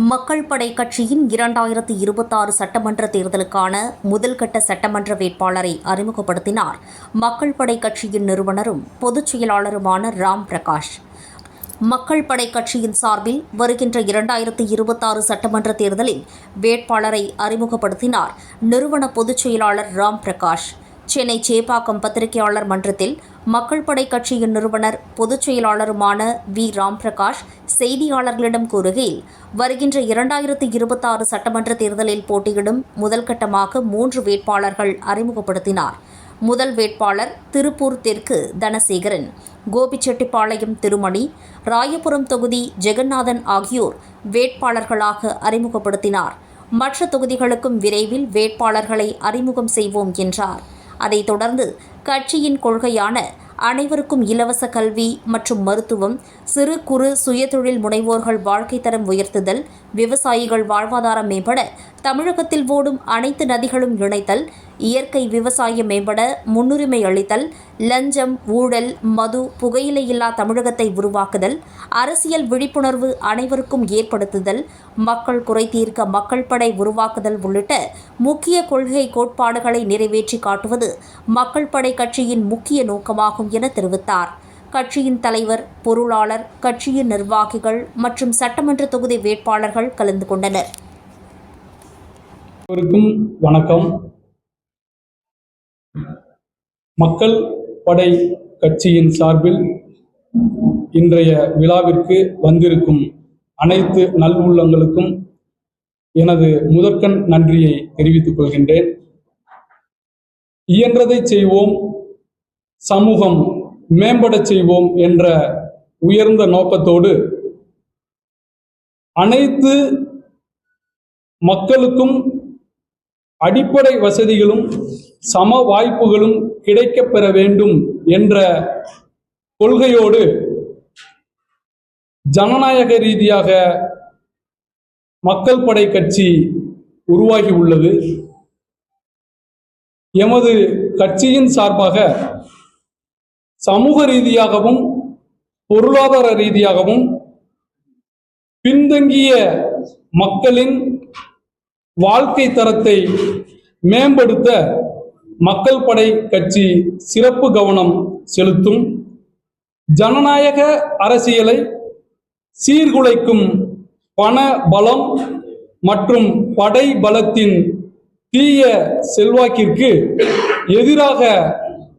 மக்கள் படை கட்சியின் இரண்டாயிரத்தி இருபத்தாறு சட்டமன்ற தேர்தலுக்கான முதல்கட்ட சட்டமன்ற வேட்பாளரை அறிமுகப்படுத்தினார். மக்கள் படை கட்சியின் நிறுவனரும் பொதுச் செயலாளருமான ராம் பிரகாஷ். மக்கள் படை கட்சியின் சார்பில் வருகின்ற இரண்டாயிரத்தி இருபத்தாறு சட்டமன்ற தேர்தலில் வேட்பாளரை அறிமுகப்படுத்தினார் நிறுவன பொதுச் செயலாளர் ராம் பிரகாஷ். சென்னை சேப்பாக்கம் பத்திரிகையாளர் மன்றத்தில் மக்கள் படை கட்சியின் நிறுவனர் பொதுச் செயலாளருமான வி. ராம் பிரகாஷ் செய்தியாளர்களிடம் கூறுகையில் வருகின்ற இரண்டாயிரத்தி இருபத்தாறு சட்டமன்ற தேர்தலில் போட்டியிடும் முதல்கட்டமாக மூன்று வேட்பாளர்கள் அறிமுகப்படுத்தினார். முதல் வேட்பாளர் திருப்பூர் தெற்கு தனசேகரன் கோபிச்செட்டிப்பாளையம் திருமணி ராயபுரம் தொகுதி ஜெகநாதன் ஆகியோர் வேட்பாளர்களாக அறிமுகப்படுத்தினார். மற்ற தொகுதிகளுக்கும் விரைவில் வேட்பாளர்களை அறிமுகம் செய்வோம் என்றார். அதைத் தொடர்ந்து கட்சியின் கொள்கையான அனைவருக்கும் இலவச கல்வி மற்றும் மருத்துவம் சிறு குறு சுயதொழில் முனைவோர்கள் வாழ்க்கை தரம் உயர்த்துதல் விவசாயிகள் வாழ்வாதாரம் மேம்பட தமிழகத்தில் ஓடும் அனைத்து நதிகளும் இணைத்தல் இயற்கை விவசாயம் மேம்பட முன்னுரிமை அளித்தல் லஞ்சம் ஊழல் மது புகையிலையில்லா தமிழகத்தை உருவாக்குதல் அரசியல் விழிப்புணர்வு அனைவருக்கும் ஏற்படுத்துதல் மக்கள் குறை தீர்க்க மக்கள் படை உருவாக்குதல் உள்ளிட்ட முக்கிய கொள்கை கோட்பாடுகளை நிறைவேற்றி காட்டுவது மக்கள் படை கட்சியின் முக்கிய நோக்கமாகும் என தெரிவித்தார். கட்சியின் தலைவர் பொருளாளர் கட்சியின் நிர்வாகிகள் மற்றும் சட்டமன்ற தொகுதி வேட்பாளர்கள் கலந்து கொண்டனர். வணக்கம். மக்கள் படை கட்சியின் சார்பில் இன்றைய விழாவிற்கு வந்திருக்கும் அனைத்து நல்வுள்ளங்களுக்கும் எனது முதற்கண் நன்றியை தெரிவித்துக் கொள்கின்றேன். இயன்றதை செய்வோம் சமூகம் மேம்படச் செய்வோம் என்ற உயர்ந்த நோக்கத்தோடு அனைத்து மக்களுக்கும் அடிப்படை வசதிகளும் சம வாய்ப்புகளும் கிடைக்கப்பெற வேண்டும் என்ற கொள்கையோடு ஜனநாயக ரீதியாக மக்கள் படை கட்சி உருவாகி உள்ளது. எமது கட்சியின் சார்பாக சமூக ரீதியாகவும் பொருளாதார ரீதியாகவும் பின்தங்கிய மக்களின் வாழ்க்கை தரத்தை மேம்படுத்த மக்கள் படை கட்சி சிறப்பு கவனம் செலுத்தும். ஜனநாயக அரசியலை சீர்குலைக்கும் பண பலம் மற்றும் படை பலத்தின் தீய செல்வாக்கிற்கு எதிராக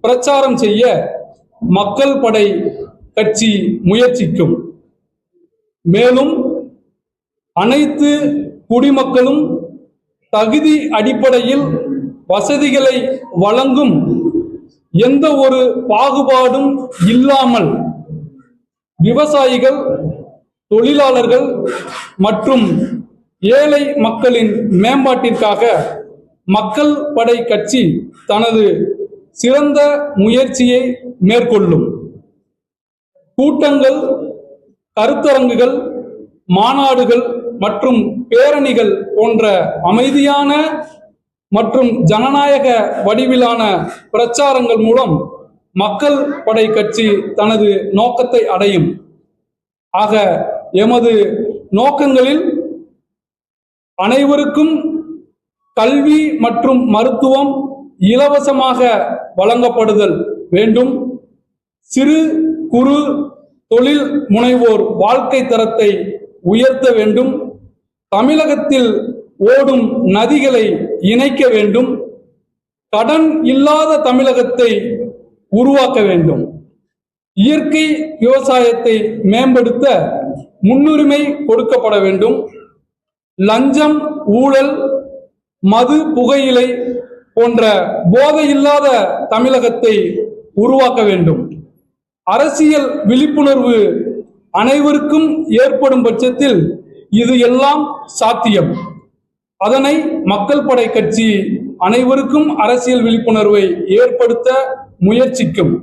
பிரச்சாரம் செய்ய மக்கள் படை கட்சி முயற்சிக்கும். மேலும் அனைத்து குடிமக்களும் தகுதி அடிப்படையில் வசதிகளை வழங்கும் எந்த ஒரு பாகுபாடும் இல்லாமல் விவசாயிகள் தொழிலாளர்கள் மற்றும் ஏழை மக்களின் மேம்பாட்டிற்காக மக்கள் படை கட்சி தனது சிறந்த முயற்சியை மேற்கொள்ளும். கூட்டங்கள் கருத்தரங்குகள் மாநாடுகள் மற்றும் பேரணிகள் போன்ற அமைதியான மற்றும் ஜனநாயக வடிவிலான பிரச்சாரங்கள் மூலம் மக்கள் படை கட்சி தனது நோக்கத்தை அடையும். ஆக எமது நோக்கங்களில் அனைவருக்கும் கல்வி மற்றும் மருத்துவம் இலவசமாக வழங்கப்படுதல் வேண்டும். சிறு குறு தொழில் முனைவோர் வாழ்க்கை தரத்தை உயர்த்த வேண்டும். தமிழகத்தில் ஓடும் நதிகளை இணைக்க வேண்டும். கடன் இல்லாத தமிழகத்தை உருவாக்க வேண்டும். இயற்கை விவசாயத்தை மேம்படுத்த முன்னுரிமை கொடுக்கப்பட வேண்டும். லஞ்சம் ஊழல் மது புகையிலை போன்ற போதையில்லாத தமிழகத்தை உருவாக்க வேண்டும். அரசியல் விழிப்புணர்வு அனைவருக்கும் ஏற்படும் பட்சத்தில் இது எல்லாம் சாத்தியம். அதனை மக்கள் படை கட்சி அனைவருக்கும் அரசியல் விழிப்புணர்வை ஏற்படுத்த முயற்சிக்கும்.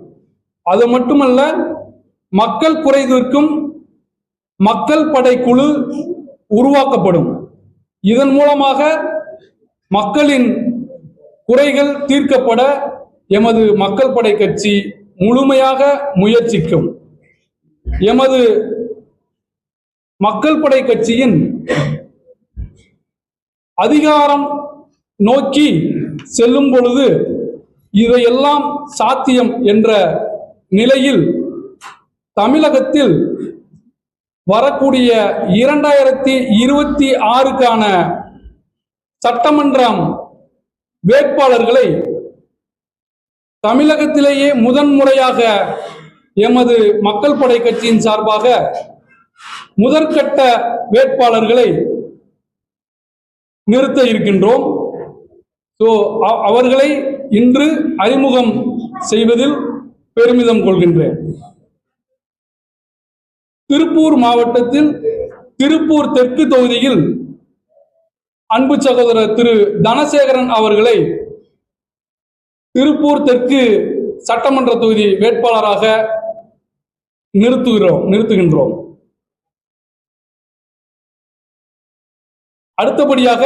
அது மட்டுமல்ல மக்கள் குறை மக்கள் படை குழு உருவாக்கப்படும். இதன் மூலமாக மக்களின் குறைகள் தீர்க்கப்பட எமது மக்கள் படை கட்சி முழுமையாக முயற்சிக்கும். எமது மக்கள் படை கட்சியின் அதிகாரம் நோக்கி செல்லும் பொழுது இதையெல்லாம் சாத்தியம் என்ற நிலையில் தமிழகத்தில் வரக்கூடிய இரண்டாயிரத்தி இருபத்தி ஆறுக்கான சட்டமன்றம் வேட்பாளர்களை தமிழகத்திலேயே முதன்முறையாக எமது மக்கள் படை கட்சியின் சார்பாக முதற்கட்ட வேட்பாளர்களை நிறுத்த இருக்கின்றோம். ஸோ அவர்களை இன்று அறிமுகம் செய்வதில் பெருமிதம் கொள்கின்றேன். திருப்பூர் மாவட்டத்தில் திருப்பூர் தெற்கு தொகுதியில் அன்பு சகோதரர் திரு தனசேகரன் அவர்களை திருப்பூர் தெற்கு சட்டமன்ற தொகுதி வேட்பாளராக நிறுத்துகிறோம் நிறுத்துகின்றோம். அடுத்தபடியாக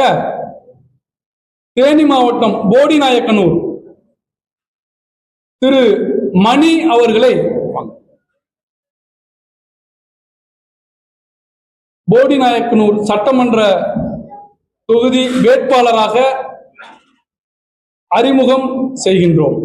தேனி மாவட்டம் போடிநாயக்கனூர். திரு மணி அவர்களை போடிநாயக்கனூர் சட்டமன்ற தொகுதி வேட்பாளராக அறிமுகம் செய்கின்றோம்.